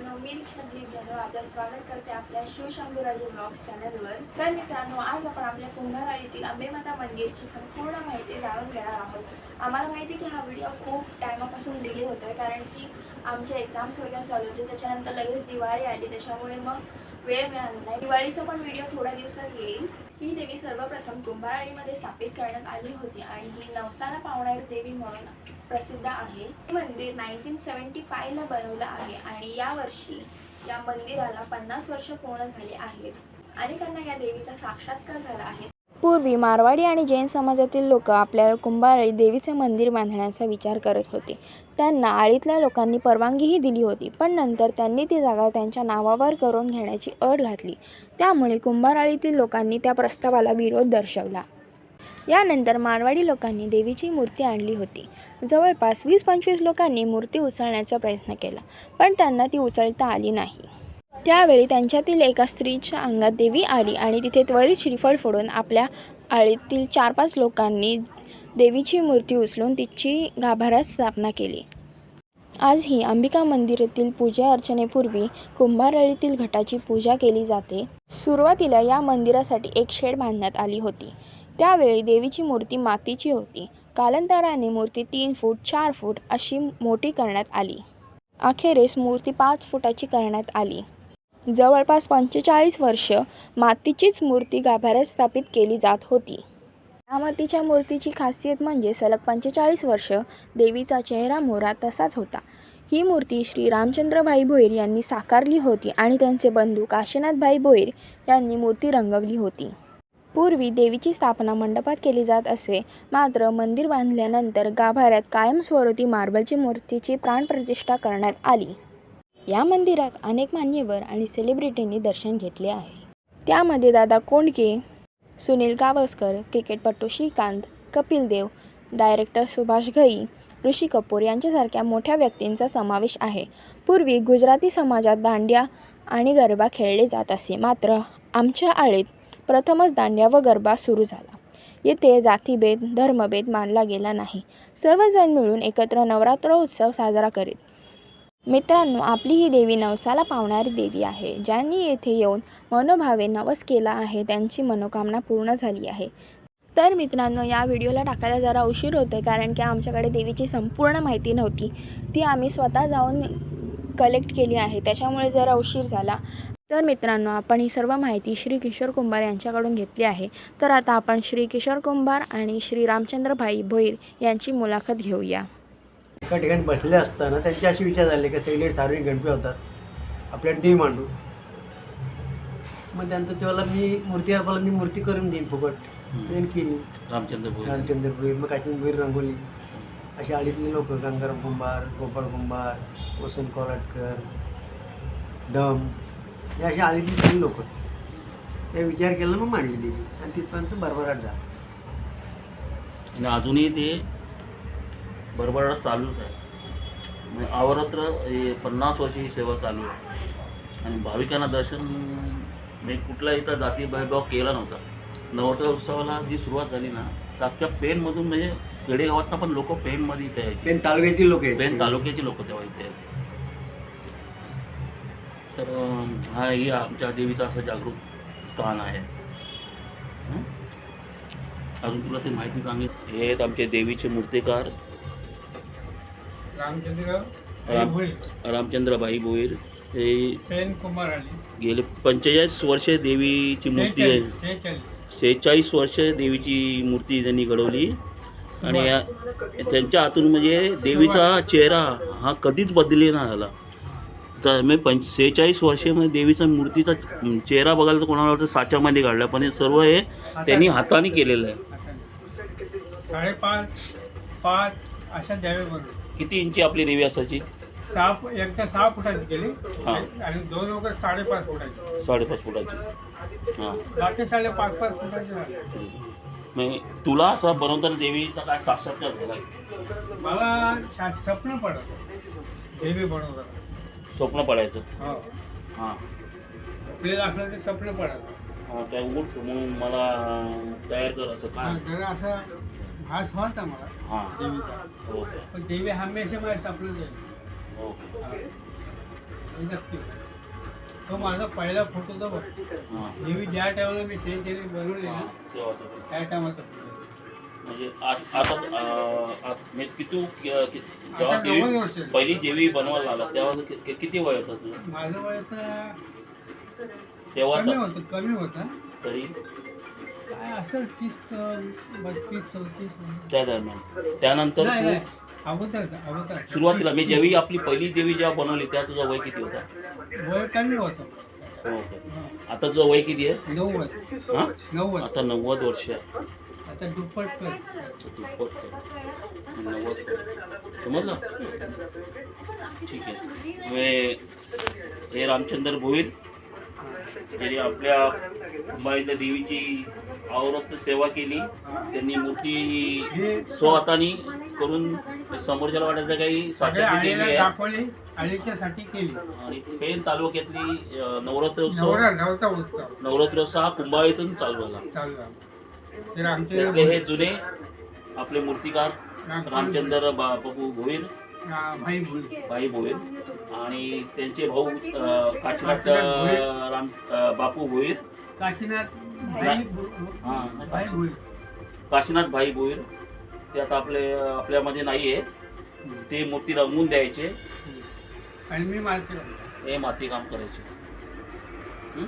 मित्रांनो मी दीक्षा दिलीप जाधव आपलं स्वागत करते आपल्या शिवशंभूराजे ब्लॉग्स चॅनलवर. तर मित्रांनो आज आपण आपल्या कुंभारवाडीतील अंबेमाता मंदिरची संपूर्ण माहिती जाणून घेणार आहोत. आम्हाला माहिती की हा व्हिडिओ खूप टायमापासून डिले होतो आहे कारण की आमचे एक्झाम्स वगैरे चालू होते त्याच्यानंतर लगेच दिवाळी आली त्याच्यामुळे मग वेळ मिळाला नाही. दिवाळीचा पण व्हिडिओ थोड्या दिवसात येईल. ही देवी सर्वप्रथम कुंभारवाडीमध्ये स्थापित करण्यात आली होती आणि ही नवसाला पावणारी देवी म्हणून प्रसिद्ध आहे. हे मंदिर नाईन्टीन सेवन्टी फायला बनवलं आहे आणि यावर्षी या मंदिराला पन्नास वर्ष पूर्ण झाली आहेत अनेकांना या देवीचा साक्षात्कार झाला आहे. पूर्वी मारवाडी आणि जैन समाजातील लोक आपल्या कुंभारळी देवीचे मंदिर बांधण्याचा विचार करत होते. त्यांना आळीतल्या लोकांनी परवानगीही दिली होती पण नंतर त्यांनी ती जागा त्यांच्या नावावर करून घेण्याची अट घातली. त्यामुळे कुंभाराळीतील लोकांनी त्या प्रस्तावाला विरोध दर्शवला. यानंतर मारवाडी लोकांनी देवीची मूर्ती आणली होती. जवळपास वीस पंचवीस लोकांनी मूर्ती उचलण्याचा प्रयत्न केला पण त्यांना ती उचलता आली नाही. त्यावेळी त्यांच्यातील एका स्त्रीच्या अंगात देवी आली आणि तिथे त्वरित श्रीफळ फोडून आपल्या आळीतील चार पाच लोकांनी देवीची मूर्ती उचलून तिची गाभाऱ्यात स्थापना केली. आजही अंबिका मंदिरातील पूजा अर्चनेपूर्वी कुंभारळीतील घटाची पूजा केली जाते. सुरुवातीला या मंदिरासाठी एक शेड बांधण्यात आली होती. त्यावेळी देवीची मूर्ती मातीची होती. कालांतराने मूर्ती तीन फूट चार फूट अशी मोठी करण्यात आली. अखेरीस मूर्ती पाच फुटाची करण्यात आली. जवळपास पंचेचाळीस वर्ष मातीचीच मूर्ती गाभाऱ्यात स्थापित केली जात होती. या मातीच्या मूर्तीची खासियत म्हणजे सलग पंचेचाळीस वर्ष देवीचा चेहरा मोरा तसाच होता. ही मूर्ती श्री रामचंद्रभाई भोईर यांनी साकारली होती आणि त्यांचे बंधू काशीनाथभाई भोईर यांनी मूर्ती रंगवली होती. पूर्वी देवीची स्थापना मंडपात केली जात असे. मात्र मंदिर बांधल्यानंतर गाभाऱ्यात कायमस्वरूपी मार्बलची मूर्तीची प्राणप्रतिष्ठा करण्यात आली. या मंदिरात अनेक मान्यवर आणि सेलिब्रिटींनी दर्शन घेतले आहे. त्यामध्ये दादा कोंडके सुनील गावस्कर क्रिकेटपटू श्रीकांत कपिल देव डायरेक्टर सुभाष घई ऋषी कपूर यांच्यासारख्या मोठ्या व्यक्तींचा समावेश आहे. पूर्वी गुजराती समाजात दांड्या आणि गरबा खेळले जात असे. मात्र आमच्या आळीत प्रथमच दांडिया व गरबा सुरू झाला. येथे जातीभेद धर्मभेद मानला गेला नाही. सर्वजण मिळून एकत्र नवरात्र उत्सव साजरा करीत. मित्रांनो आपली ही देवी नवसाला पावणारी देवी आहे ज्यांनी येथे येऊन मनोभावे नवस केला आहे त्यांची मनोकामना पूर्ण झाली आहे. तर मित्रांनो या व्हिडिओला टाकायला जरा उशीर होतो कारण की आमच्याकडे देवीची संपूर्ण माहिती नव्हती. ती आम्ही स्वतः जाऊन कलेक्ट केली आहे. त्याच्यामुळे जरा उशीर झाला. तर मित्रांनो आपण ही सर्व माहिती श्री किशोर कुंभार यांच्याकडून घेतली आहे. तर आता आपण श्री किशोर कुंभार आणि श्री रामचंद्रभाई भोईर यांची मुलाखत घेऊया. एका ठिकाणी बसले असताना त्यांचे असे विचार झाले की सगळे सार्वजनिक गणपती होतात आपल्याला देवी मांडू. मग त्यानंतर तेव्हा मी मूर्ती मला मी मूर्ती करून देईन फुकट. त्यांनी केली. रामचंद्र भोईर. रामचंद्र भोईर. मग काशीन भोईर रंगोली अशी आळीतले लोक गंगाराम कुंभार गोपाळ कुंभार वसंत कोराटकर डम. हे अशी आळीतली सगळी लोक ते विचार केला मग मांडली देवी आणि तिथपर्यंत भरभराट झाला. आणि अजूनही ते भरभराट चालूच आहे. म्हणजे अवरात्र हे पन्नास वर्ष ही सेवा चालू आहे. आणि भाविकांना दर्शन मी कुठला इथं जाती भेदभाव केला नव्हता. नवरात्र उत्सवाला जी सुरुवात झाली ना तर अख्ख्या पेनमधून म्हणजे खेडेगावातनं पण लोक पेनमध्ये इथे यायचे. पेन तालुक्याची लोक आहेत पेन तालुक्याची लोक तेव्हा इथे यायचे. तर हा ही आमच्या देवीचं असं जागरूक स्थान आहे? अजून तुला ती माहिती सांगित हे आहेत आमचे देवीचे मूर्तिकार. रामचंद्र राम भोईर, हे गेले पंचेचाळीस वर्षे देवीची मूर्ती आहे. शेहेचाळीस वर्ष देवीची मूर्ती त्यांनी घडवली. आणि या त्यांच्या हातून म्हणजे देवीचा चेहरा हा कधीच बदली नाही झाला. तर मी पंच सेहेचाळीस वर्षामध्ये देवीचा मूर्तीचा चेहरा बघायला तर कोणाला वाटतं साच्यामध्ये काढला पण हे सर्व हे त्यांनी हाताने केलेलं आहे. साडेपाच पाच अशा द्यावे बरोबर किती इंची आपली देवी असायची? सहा फु- एकदा सहा फुटाची केली. हा. आणि दोन वगैरे साडेपाच फुटाची. साडेपाच फुटाची. हां. बाकी साडेपाच पाच फुटाची झाली. तुला असा बनवताना देवीचा काय साक्षात्कार झाला? आहे? मला शा- स्वप्न पडत देवी बनवतात स्वप्न पडायचं. हो. हां. आपल्याला असलं ते स्वप्न पडत हां काय उठ मग मला तयार कर असं काय? जरा असं भास व्हायचा मला. हां. देवीचा. हो पण देवी हमेशा मला स्वप्न जाईल. नक्की. तो माझा पहिला फोटो तो बघ. हां. देवी ज्या टायमाला मी देवी बनवले ना हां तेव्हा होतं. त्या टायमाचा फोटो. म्हणजे आज- आता म्हणजे किती जेव्हा आता नव्वद देवी वर्ष झाली. पहिली देवी बनवायला आला तेव्हा कि- कि- किती वय होतं तुझं? माझं वय तर तेव्हाच? कमी होतं कमी होतं. तरी? काय असेल तीस अं, बत्तीस चौतीस. त्या दरम्यान. त्यानंतर नाही तू नाही. अगोदर अगोदर. सुरुवातीला मी जेवी आपली पहिली देवी जेव्हा बनवली तेव्हा तुझं वय किती होता? वय कमी होतं. हो. हां. आता तुझं वय किती आहे? नव्वद. हां? नव्वद. आता नव्वद वर्ष आहे. आता दुप्पट कर. दुप्पट आहे. नव्वद समजलं? ठीक आहे. हे- रामचंद्र भोईर त्यांनी आपल्या अंबाईच्या देवीची आवरत सेवा केली त्यांनी मूर्ती स्वहातानी करून समोरच्या वाटायचं काही आळीला देवी आहे. दाखवली आळीच्यासाठी केली. आणि पेन तालुक्यातली अं, नवरात्रोत्सव नवरा नव्हता उत्सव नवरात्रोत्सव हा कुंभाळीतून चालू झाला. हे जुने आपले मूर्तिकार रामचंद्र बापू भोईर हा, भाई भोईर आणि त्यांचे भाऊ काशीनाथ राम बापू भोईर काशीनाथ भाई हां भोईर ते आता आपले आपल्यामध्ये नाही आहे ते मूर्ती रंगवून द्यायचे। आणि मी मारते हे माती काम करायचे। हं?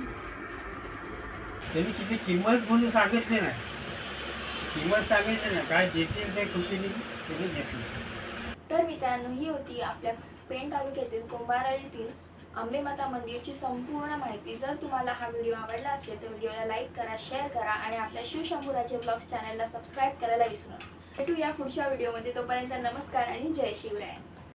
त्यांनी किती किंमत म्हणून सांगितली नाही. किंमत सांगितली ना काय घेतील ते खुशीने तुम्ही घेतली. तर मित्रांनो ही होती आपल्या पेण तालुक्यातील कुंभाराळीतील आंबेमाता मंदिरची संपूर्ण माहिती. जर तुम्हाला हा व्हिडिओ आवडला असेल तर व्हिडिओला लाईक करा शेअर करा आणि आपल्या शिवशंभूराजे ब्लॉग्स चॅनलला सबस्क्राईब करायला विसरू नका. भेटूया पुढच्या व्हिडिओमध्ये. तोपर्यंत नमस्कार आणि जय शिवराय.